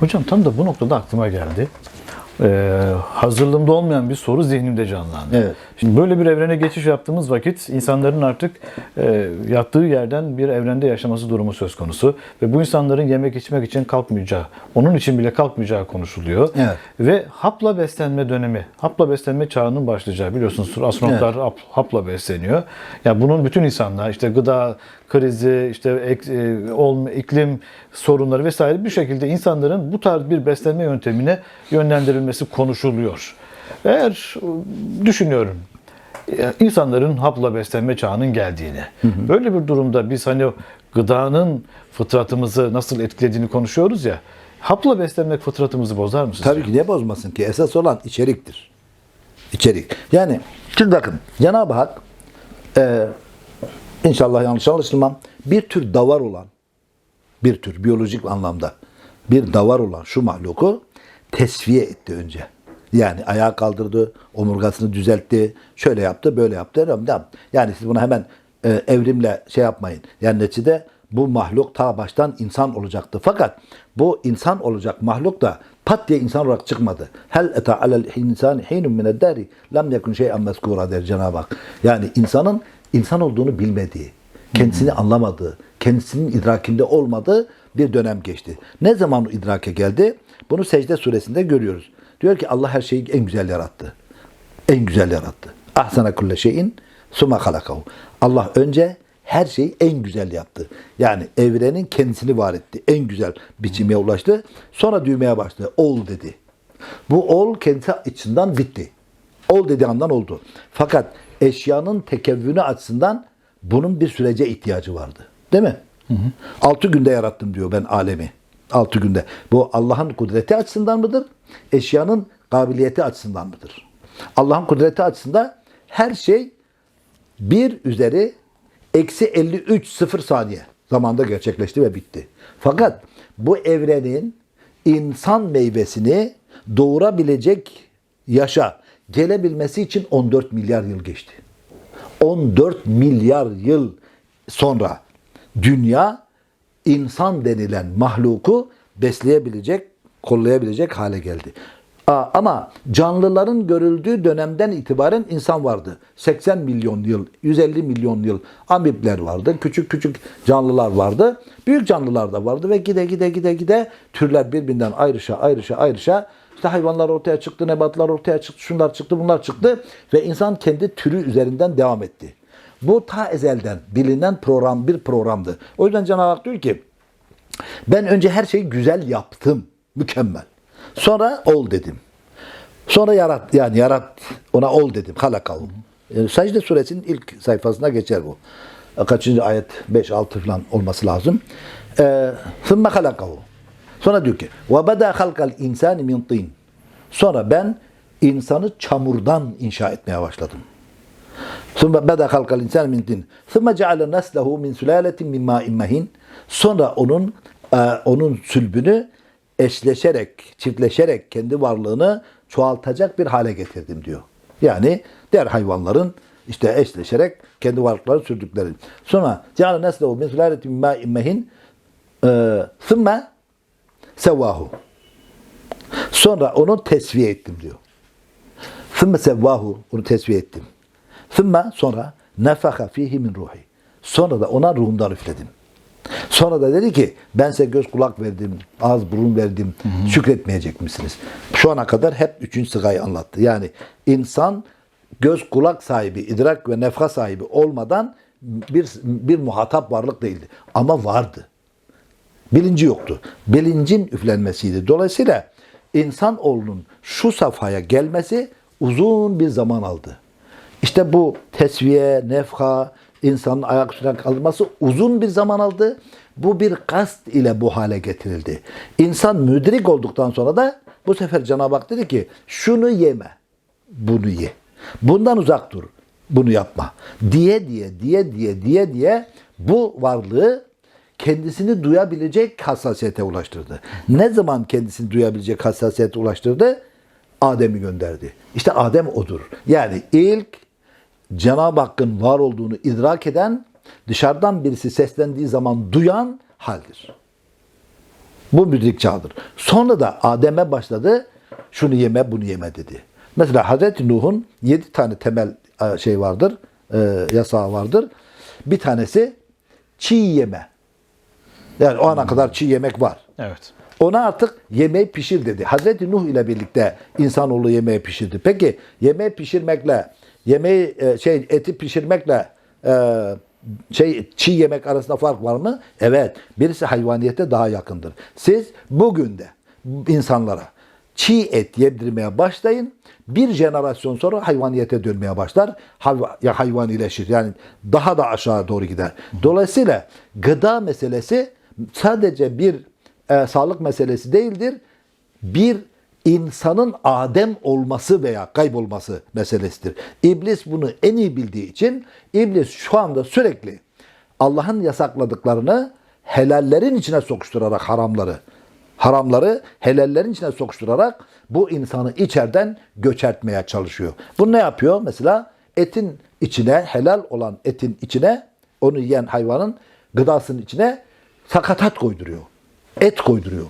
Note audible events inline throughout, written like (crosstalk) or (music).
Hocam tam da bu noktada aklıma geldi. Ee, hazırlığımda olmayan bir soru zihnimde canlandı. Evet. Şimdi böyle bir evrene geçiş yaptığımız vakit insanların artık e, yattığı yerden bir evrende yaşaması durumu söz konusu. Ve bu insanların yemek içmek için kalkmayacağı, onun için bile kalkmayacağı konuşuluyor. Evet. Ve hapla beslenme dönemi, hapla beslenme çağının başlayacağı biliyorsunuz astronotlar hap- hapla besleniyor. Ya bunun bütün insanlar işte gıda krizi, işte ek- e, olma, iklim sorunları vesaire bir şekilde insanların bu tarz bir beslenme yöntemine yönlendirilmesi konuşuluyor. Eğer düşünüyorum e, insanların hapla beslenme çağının geldiğini. Böyle bir durumda biz hani gıdanın fıtratımızı nasıl etkilediğini konuşuyoruz ya. Hapla beslenmek fıtratımızı bozar mı sizce? Tabii ki ne bozmasın ki? Esas olan içeriktir. İçerik. Yani şimdi bakın Cenab-ı Hak e, inşallah yanlış anlaşılmam bir tür davar olan bir tür biyolojik anlamda bir davar olan şu mahluku tesviye etti önce. Yani ayağa kaldırdı, omurgasını düzeltti, şöyle yaptı, böyle yaptı. Yani siz buna hemen e, evrimle şey yapmayın. Yani neticede bu mahluk ta baştan insan olacaktı. Fakat bu insan olacak mahluk da pat diye insan olarak çıkmadı. Hel eta alel insani hinun mined dari lam yekun şey'en mezkura der Cenab-ı Hak. Yani insanın insan olduğunu bilmediği, kendisini anlamadığı, kendisinin idrakinde olmadığı bir dönem geçti. Ne zaman o idrake geldi? Bunu secde suresinde görüyoruz. Diyor ki Allah her şeyi en güzel yarattı. En güzel yarattı. Ahsana kulle şeyin suma halakahu. Allah önce her şeyi en güzel yaptı. Yani evrenin kendisini var etti. En güzel biçime ulaştı. Sonra düğmeye başladı. Ol dedi. Bu ol kendisi içinden bitti. Ol dediği andan oldu. Fakat eşyanın tekevvünü açısından bunun bir sürece ihtiyacı vardı. Değil mi? Altı günde yarattım diyor ben alemi. Altı günde. Bu Allah'ın kudreti açısından mıdır? Eşyanın kabiliyeti açısından mıdır? Allah'ın kudreti açısından her şey bir üzeri eksi 53 sıfır saniye zamanda gerçekleşti ve bitti. Fakat bu evrenin insan meyvesini doğurabilecek yaşa gelebilmesi için 14 milyar yıl geçti. 14 milyar yıl sonra dünya insan denilen mahluku besleyebilecek, kollayabilecek hale geldi. Ama canlıların görüldüğü dönemden itibaren insan vardı. 80 milyon yıl, 150 milyon yıl amipler vardı. Küçük küçük canlılar vardı. Büyük canlılar da vardı ve gide gide gide gide türler birbirinden ayrışa ayrışa ayrışa işte hayvanlar ortaya çıktı, nebatlar ortaya çıktı, şunlar çıktı, bunlar çıktı ve insan kendi türü üzerinden devam etti. Bu ta ezelden bilinen program bir programdı. O yüzden Cenab-ı Hak diyor ki ben önce her şeyi güzel yaptım. Mükemmel. Sonra ol dedim. Sonra yarat yani yarat ona ol dedim. Halakal. Yani Secde suresinin ilk sayfasına geçer bu. Kaçıncı ayet? 5-6 falan olması lazım. Ee, Sümme halakavu. Sonra diyor ki ve beda halkal insani min tin. Sonra ben insanı çamurdan inşa etmeye başladım. ثُمَّ بَدَا خَلْقَ الْاِنْسَانِ مِنْ طِينَ ثُمَّ جَعَلَ نَسْلَهُ مِنْ سُلَالَةٍ مِنْ مَاءٍ مَهِينٍ Sonra onun e, onun sülbünü eşleşerek, çiftleşerek kendi varlığını çoğaltacak bir hale getirdim diyor. Yani diğer hayvanların işte eşleşerek kendi varlıklarını sürdükleri. Sonra ceale neslehu min sulaletin min ma'in mehin thumma sevvahu. Sonra onu tesviye ettim diyor. Thumma sevvahu. Onu tesviye ettim. Thumma sonra nefaka fihi min ruhi. Sonra da ona ruhumdan üfledim. Sonra da dedi ki ben size göz kulak verdim, ağız burun verdim. Şükretmeyecek misiniz? Şu ana kadar hep üçüncü sırayı anlattı. Yani insan göz kulak sahibi, idrak ve nefha sahibi olmadan bir, bir muhatap varlık değildi. Ama vardı. Bilinci yoktu. Bilincin üflenmesiydi. Dolayısıyla insanoğlunun şu safhaya gelmesi uzun bir zaman aldı. İşte bu tesviye, nefha, insanın ayak üstüne kaldırması uzun bir zaman aldı. Bu bir kast ile bu hale getirildi. İnsan müdrik olduktan sonra da bu sefer Cenab-ı Hak dedi ki şunu yeme, bunu ye. Bundan uzak dur, bunu yapma. Diye diye diye diye diye diye bu varlığı kendisini duyabilecek hassasiyete ulaştırdı. Ne zaman kendisini duyabilecek hassasiyete ulaştırdı? Adem'i gönderdi. İşte Adem odur. Yani ilk Cenab-ı Hakk'ın var olduğunu idrak eden, dışarıdan birisi seslendiği zaman duyan haldir. Bu müdrik çağdır. Sonra da Adem'e başladı. Şunu yeme, bunu yeme dedi. Mesela Hazreti Nuh'un yedi tane temel e, şey vardır, e, yasağı vardır. Bir tanesi çiğ yeme. Yani o ana kadar çiğ yemek var. Evet. Ona artık yemeği pişir dedi. Hazreti Nuh ile birlikte insanoğlu yemeği pişirdi. Peki yemeği pişirmekle, yemeği e, şey eti pişirmekle e, şey çiğ yemek arasında fark var mı? Evet. Birisi hayvaniyete daha yakındır. Siz bugün de insanlara çiğ et yedirmeye başlayın. Bir jenerasyon sonra hayvaniyete dönmeye başlar. Hayva, ya hayvanileşir. Yani daha da aşağı doğru gider. Dolayısıyla gıda meselesi sadece bir e, sağlık meselesi değildir. Bir insanın Adem olması veya kaybolması meselesidir. İblis bunu en iyi bildiği için iblis şu anda sürekli Allah'ın yasakladıklarını helallerin içine sokuşturarak haramları, haramları helallerin içine sokuşturarak bu insanı içeriden göçertmeye çalışıyor. Bu ne yapıyor? Mesela etin içine, helal olan etin içine, onu yiyen hayvanın gıdasının içine sakatat koyduruyor. Et koyduruyor.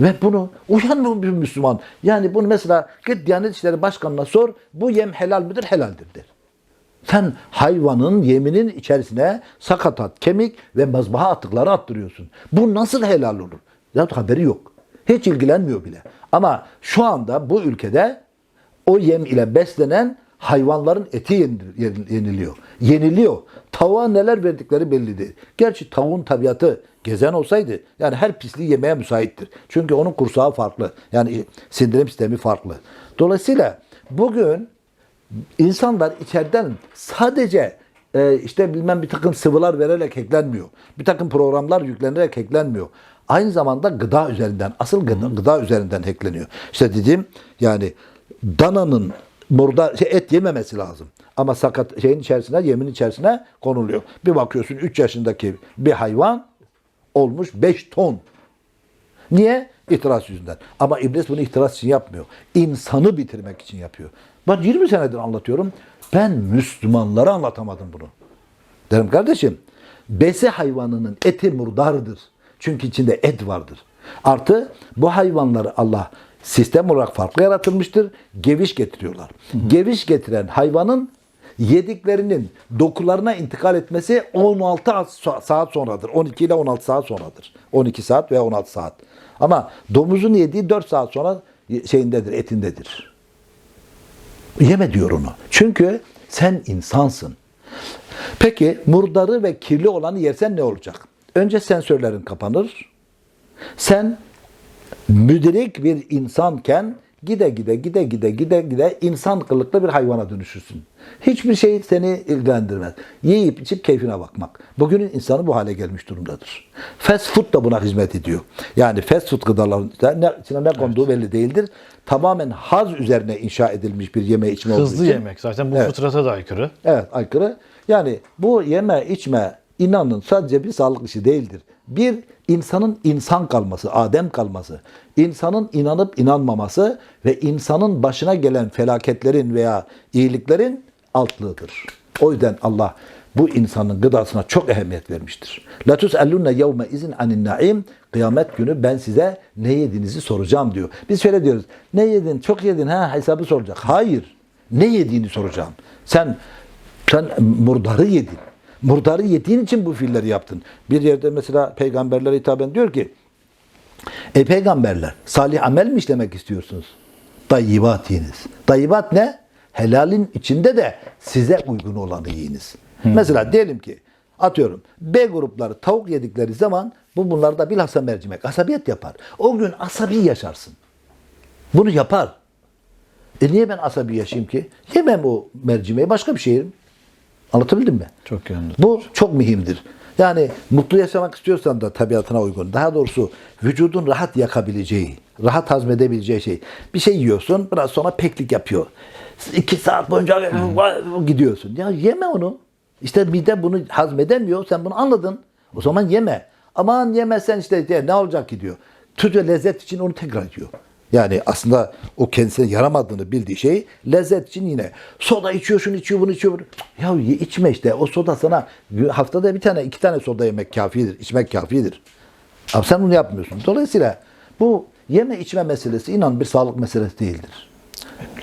Ve bunu uyanmıyor bir Müslüman. Yani bunu mesela git Diyanet İşleri Başkanı'na sor. Bu yem helal midir? Helaldir der. Sen hayvanın yeminin içerisine sakatat, kemik ve mezbaha atıkları attırıyorsun. Bu nasıl helal olur? Ya haberi yok. Hiç ilgilenmiyor bile. Ama şu anda bu ülkede o yem ile beslenen hayvanların eti yenil- yeniliyor. Yeniliyor. Tavuğa neler verdikleri belli değil. Gerçi tavuğun tabiatı gezen olsaydı yani her pisliği yemeye müsaittir. Çünkü onun kursağı farklı. Yani sindirim sistemi farklı. Dolayısıyla bugün insanlar içeriden sadece e, işte bilmem bir takım sıvılar vererek eklenmiyor. Bir takım programlar yüklenerek eklenmiyor. Aynı zamanda gıda üzerinden, asıl gıda, gıda üzerinden ekleniyor. İşte dediğim yani dananın burada şey, et yememesi lazım. Ama sakat şeyin içerisine, yemin içerisine konuluyor. Bir bakıyorsun 3 yaşındaki bir hayvan olmuş 5 ton. Niye? İtiraz yüzünden. Ama iblis bunu itiraz için yapmıyor. İnsanı bitirmek için yapıyor. Ben 20 senedir anlatıyorum. Ben Müslümanlara anlatamadım bunu. Derim kardeşim, besi hayvanının eti murdardır. Çünkü içinde et vardır. Artı bu hayvanları Allah sistem olarak farklı yaratılmıştır. Geviş getiriyorlar. Geviş getiren hayvanın yediklerinin dokularına intikal etmesi 16 saat sonradır. 12 ile 16 saat sonradır. 12 saat veya 16 saat. Ama domuzun yediği 4 saat sonra şeyindedir, etindedir. Yeme diyor onu. Çünkü sen insansın. Peki murdarı ve kirli olanı yersen ne olacak? Önce sensörlerin kapanır. Sen müdrik bir insanken gide gide gide gide gide gide insan kılıklı bir hayvana dönüşürsün. Hiçbir şey seni ilgilendirmez. Yiyip içip keyfine bakmak. Bugünün insanı bu hale gelmiş durumdadır. Fast food da buna hizmet ediyor. Yani fast food gıdaların ne, içine ne konduğu belli değildir. Tamamen haz üzerine inşa edilmiş bir yeme içme olduğu Hızlı için. yemek zaten bu Evet. fıtrata da aykırı. Evet aykırı. Yani bu yeme içme inanın sadece bir sağlık işi değildir. Bir insanın insan kalması, Adem kalması, insanın inanıp inanmaması ve insanın başına gelen felaketlerin veya iyiliklerin altlığıdır. O yüzden Allah bu insanın gıdasına çok ehemmiyet vermiştir. La tus'alunne yevme izin anin naim. Kıyamet günü ben size ne yediğinizi soracağım diyor. Biz şöyle diyoruz. Ne yedin? Çok yedin ha hesabı soracak. Hayır. Ne yediğini soracağım. Sen sen murdarı yedin. Murdarı yediğin için bu fiilleri yaptın. Bir yerde mesela peygamberlere hitaben diyor ki Ey peygamberler salih amel mi işlemek istiyorsunuz? Dayyibat yiyiniz. Dayyibat ne? Helalin içinde de size uygun olanı yiyiniz. Mesela diyelim ki atıyorum B grupları tavuk yedikleri zaman bu bunlarda bilhassa mercimek asabiyet yapar. O gün asabi yaşarsın. Bunu yapar. E niye ben asabi yaşayayım ki? Yemem o mercimeği başka bir şey yerim. Anlatabildim mi? Çok yönlü. Bu çok mühimdir. Yani mutlu yaşamak istiyorsan da tabiatına uygun. Daha doğrusu vücudun rahat yakabileceği, rahat hazmedebileceği şey. Bir şey yiyorsun, biraz sonra peklik yapıyor. İki saat boyunca gidiyorsun. Ya yeme onu. İşte mide bunu hazmedemiyor. Sen bunu anladın. O zaman yeme. Aman yemezsen işte ne olacak ki diyor. Tutuyor lezzet için onu tekrar ediyor. Yani aslında o kendisine yaramadığını bildiği şey lezzet için yine soda içiyor, şunu içiyor, bunu içiyor. Ya içme işte. O soda sana haftada bir tane, iki tane soda yemek kafidir. içmek kafidir. Ama sen bunu yapmıyorsun. Dolayısıyla bu yeme içme meselesi inan bir sağlık meselesi değildir.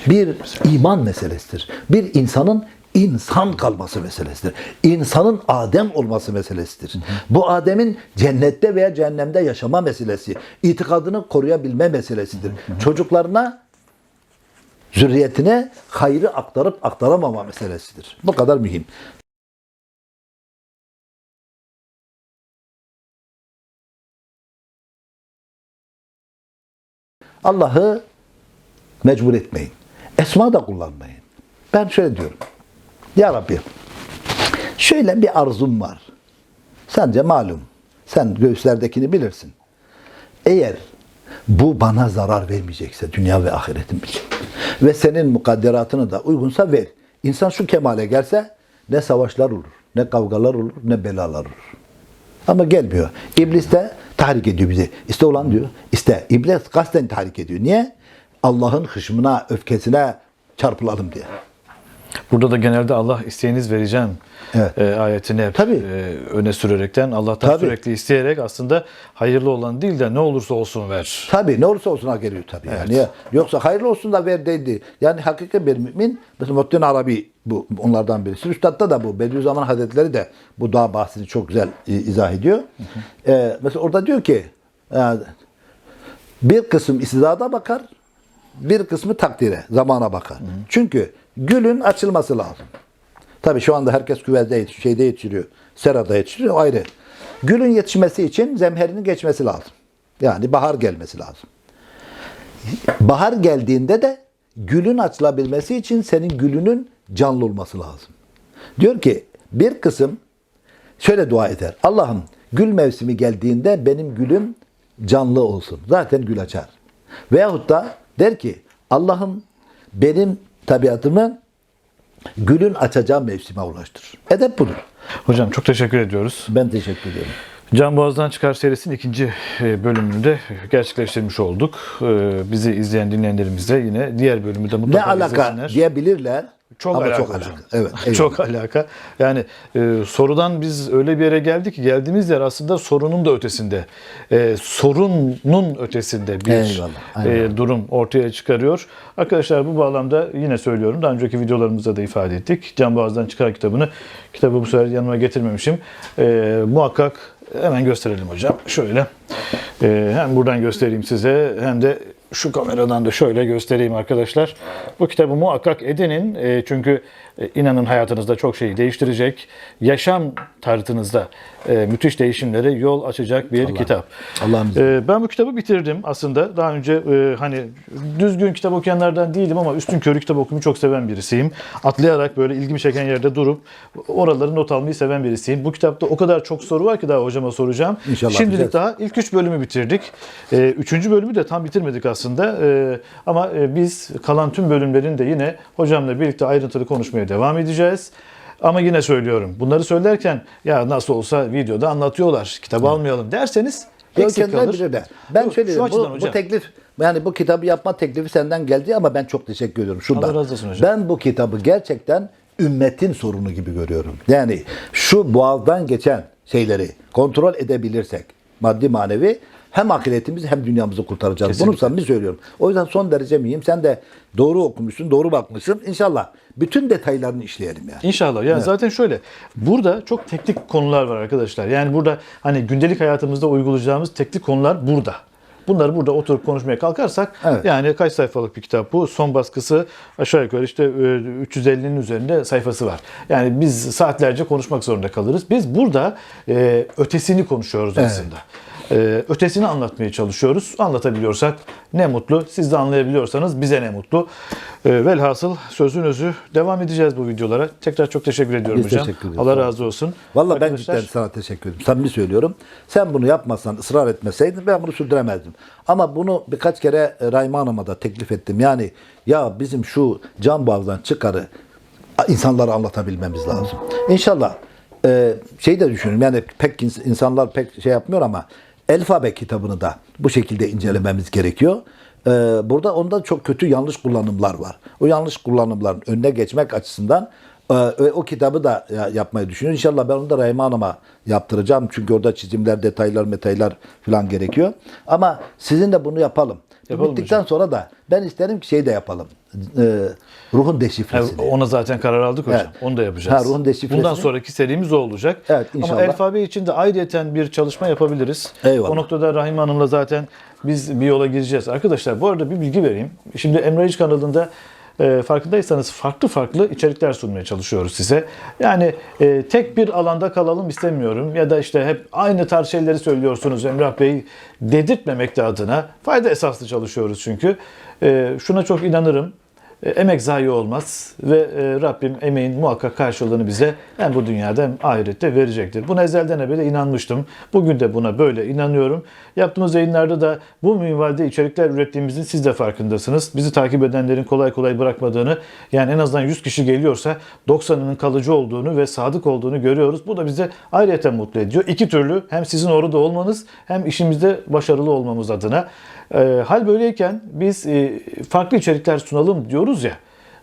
Bir iman meselesidir. Bir insanın insan kalması meselesidir. İnsanın Adem olması meselesidir. Bu Adem'in cennette veya cehennemde yaşama meselesi. itikadını koruyabilme meselesidir. Çocuklarına zürriyetine hayrı aktarıp aktaramama meselesidir. Bu kadar mühim. Allah'ı mecbur etmeyin. Esma da kullanmayın. Ben şöyle diyorum. Ya Rabbi şöyle bir arzum var. Sence malum. Sen göğüslerdekini bilirsin. Eğer bu bana zarar vermeyecekse dünya ve ahiretim için ve senin mukadderatını da uygunsa ver. İnsan şu kemale gelse ne savaşlar olur, ne kavgalar olur, ne belalar olur. Ama gelmiyor. İblis de tahrik ediyor bizi. İste olan diyor. İste. İblis kasten tahrik ediyor. Niye? Allah'ın hışmına, öfkesine çarpılalım diye. Burada da genelde Allah isteğiniz vereceğim Evet. e, ayetini hep Tabii. e, öne sürüyerekten Allah'tan Tabii. sürekli isteyerek aslında hayırlı olan değil de ne olursa olsun ver. Tabii ne olursa olsun hak ediyor tabii. Yani yoksa hayırlı olsun da ver dedi. Yani hakiki bir mümin mesela Muhittin Arabi bu onlardan birisi. Üstad'da da bu. Bediüzzaman Hazretleri de bu dağ bahsini çok güzel e, izah ediyor. Ee, mesela orada diyor ki e, bir kısım istidada bakar, bir kısmı takdire, zamana bakar. Çünkü gülün açılması lazım. Tabii şu anda herkes küvette yetiş- şeyde yetiştiriyor. Serada yetiştiriyor ayrı. Gülün yetişmesi için zemherinin geçmesi lazım. Yani bahar gelmesi lazım. Bahar geldiğinde de gülün açılabilmesi için senin gülünün canlı olması lazım. Diyor ki bir kısım şöyle dua eder. Allah'ım gül mevsimi geldiğinde benim gülüm canlı olsun. Zaten gül açar. Veyahut da der ki Allah'ım benim tabiatımı gülün açacağı mevsime ulaştır. Edep budur. Hocam çok teşekkür ediyoruz. Ben teşekkür ediyorum. Can Boğaz'dan Çıkar serisinin ikinci e, bölümünü de gerçekleştirmiş olduk. E, Bizi izleyen dinleyenlerimiz de yine diğer bölümü de Ne mutlaka alaka izlesinler. diyebilirler. Çok ama alaka çok hocam. alaka. Evet. (laughs) eyvallah. Çok alaka. Yani e, sorudan biz öyle bir yere geldik ki geldiğimiz yer aslında sorunun da ötesinde. E, sorunun ötesinde bir Eyvallah, aynen. e, durum ortaya çıkarıyor. Arkadaşlar bu bağlamda yine söylüyorum. Daha önceki videolarımızda da ifade ettik. Can Boğaz'dan Çıkar kitabını. Kitabı bu sefer yanıma getirmemişim. E, muhakkak hemen gösterelim hocam. Şöyle. E, hem buradan göstereyim size hem de şu kameradan da şöyle göstereyim arkadaşlar. Bu kitabı muhakkak edinin. E, çünkü e, inanın hayatınızda çok şeyi değiştirecek. Yaşam tarzınızda e, müthiş değişimlere yol açacak bir kitap. Allah'ın izniyle. E, ben bu kitabı bitirdim aslında. Daha önce e, hani düzgün kitap okuyanlardan değilim ama üstün körü kitap okumayı çok seven birisiyim. Atlayarak böyle ilgimi çeken yerde durup oraları not almayı seven birisiyim. Bu kitapta o kadar çok soru var ki daha hocama soracağım. İnşallah Şimdilik bitiririz. daha ilk üç bölümü bitirdik. E, üçüncü bölümü de tam bitirmedik aslında. E, ama e, biz kalan tüm bölümlerin de yine hocamla birlikte ayrıntılı konuşmaya devam edeceğiz. Ama yine söylüyorum. Bunları söylerken ya nasıl olsa videoda anlatıyorlar. Kitabı almayalım derseniz eksik kalır. bilirler. Ben Yok, açıdan bu, hocam. bu teklif yani bu kitabı yapma teklifi senden geldi ama ben çok teşekkür ediyorum. Şundan. Allah razı olsun hocam. Ben bu kitabı gerçekten ümmetin sorunu gibi görüyorum. Yani şu boğazdan geçen şeyleri kontrol edebilirsek maddi manevi hem ahiretimizi hem dünyamızı kurtaracağız. Bunu Kesinlikle. samimi söylüyorum. O yüzden son derece mühim. Sen de doğru okumuşsun, doğru bakmışsın. İnşallah bütün detaylarını işleyelim yani. İnşallah. Yani zaten şöyle. Burada çok teknik konular var arkadaşlar. Yani burada hani gündelik hayatımızda uygulayacağımız teknik konular burada. Bunları burada oturup konuşmaya kalkarsak Evet. yani kaç sayfalık bir kitap bu? Son baskısı aşağı yukarı işte e, 350'nin üzerinde sayfası var. Yani biz saatlerce konuşmak zorunda kalırız. Biz burada e, ötesini konuşuyoruz aslında. E, ötesini anlatmaya çalışıyoruz. Anlatabiliyorsak ne mutlu. Siz de anlayabiliyorsanız bize ne mutlu. E, velhasıl sözün özü devam edeceğiz bu videolara. Tekrar çok teşekkür ediyorum Biz hocam. teşekkür ederiz. Allah razı olsun. Vallahi ben Arkadaşlar, cidden sana teşekkür ederim. Samimi söylüyorum. Sen bunu yapmasan, ısrar etmeseydin ben bunu sürdüremezdim. Ama bunu birkaç kere Rahime Hanım'a da teklif ettim. Yani ya bizim şu can boğazdan çıkarı insanlara anlatabilmemiz lazım. İnşallah e, şey de düşünüyorum yani pek ins- insanlar pek şey yapmıyor ama Elfabe kitabını da bu şekilde incelememiz gerekiyor. E, burada onda çok kötü yanlış kullanımlar var. O yanlış kullanımların önüne geçmek açısından Ee, o- o kitabı da ya- yapmayı düşünüyorum. İnşallah ben onu da Rahime Hanım'a yaptıracağım. Çünkü orada çizimler, detaylar, metaylar falan gerekiyor. Ama sizin de bunu yapalım. Yapalım bittikten sonra da ben isterim ki şey de yapalım. Ee, ruhun deşifresini. Ona zaten karar aldık hocam. Evet. Onu da yapacağız. Ha, ruhun deşifresini- Bundan sonraki serimiz o olacak. Evet, Ama inşallah. alfabe için de ayrıyeten bir çalışma yapabiliriz. Eyvallah. O noktada Rahim Hanım'la zaten biz bir yola gireceğiz. Arkadaşlar bu arada bir bilgi vereyim. Şimdi Emre İç kanalında e, farkındaysanız farklı farklı içerikler sunmaya çalışıyoruz size. Yani e, tek bir alanda kalalım istemiyorum ya da işte hep aynı tarz şeyleri söylüyorsunuz Emrah Bey dedirtmemek de adına fayda esaslı çalışıyoruz çünkü. E, şuna çok inanırım. E, Emek zayi olmaz ve e, Rabbim emeğin muhakkak karşılığını bize hem bu dünyada hem ahirette verecektir. Buna ezelden ebede inanmıştım. Bugün de buna böyle inanıyorum. Yaptığımız yayınlarda da bu minvalde içerikler ürettiğimizin siz de farkındasınız. Bizi takip edenlerin kolay kolay bırakmadığını yani en azından 100 kişi geliyorsa 90'ının kalıcı olduğunu ve sadık olduğunu görüyoruz. Bu da bize ayrıyeten mutlu ediyor. İki türlü hem sizin orada olmanız hem işimizde başarılı olmamız adına. E, hal böyleyken biz e, farklı içerikler sunalım diyoruz ya.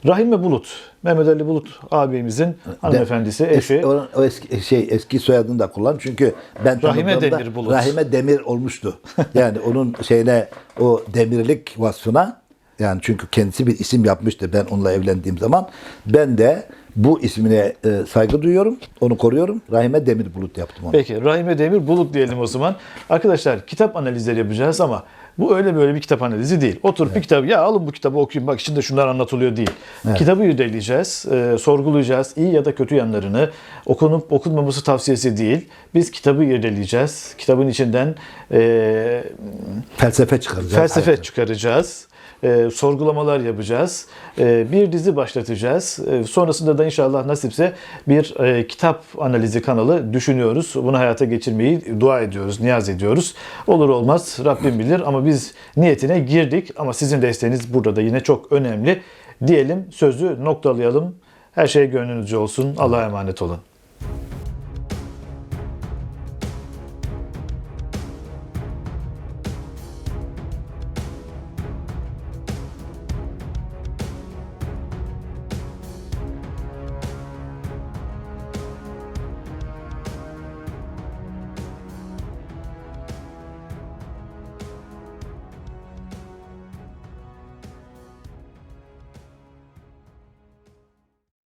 Rahime Bulut, Mehmet Ali Bulut abimizin hanımefendisi, De- eşi. es- o, o eski şey eski soyadını da kullan çünkü ben Rahime Demir Bulut. Rahime Demir olmuştu. (laughs) Yani onun şeyine o demirlik vasfına yani çünkü kendisi bir isim yapmıştı ben onunla evlendiğim zaman. Ben de bu ismine e, saygı duyuyorum. Onu koruyorum. Rahime Demir Bulut yaptım onu. Peki Rahime Demir Bulut diyelim o zaman. Arkadaşlar kitap analizleri yapacağız ama bu öyle böyle bir kitap analizi değil. Oturup bir kitap ya alın bu kitabı okuyun bak içinde şunlar anlatılıyor değil. Kitabı irdeleyeceğiz, e, sorgulayacağız. iyi ya da kötü yanlarını okunup okunmaması tavsiyesi değil. Biz kitabı irdeleyeceğiz. Kitabın içinden e, Felsefe çıkaracağız. felsefe hayata. çıkaracağız. E, sorgulamalar yapacağız. e, bir dizi başlatacağız. E, sonrasında da inşallah nasipse bir e, kitap analizi kanalı düşünüyoruz. Bunu hayata geçirmeyi dua ediyoruz, niyaz ediyoruz. Olur olmaz Rabbim bilir ama biz niyetine girdik ama sizin desteğiniz burada da yine çok önemli. Diyelim sözü noktalayalım. Her şey gönlünüzce olsun. Allah'a emanet olun.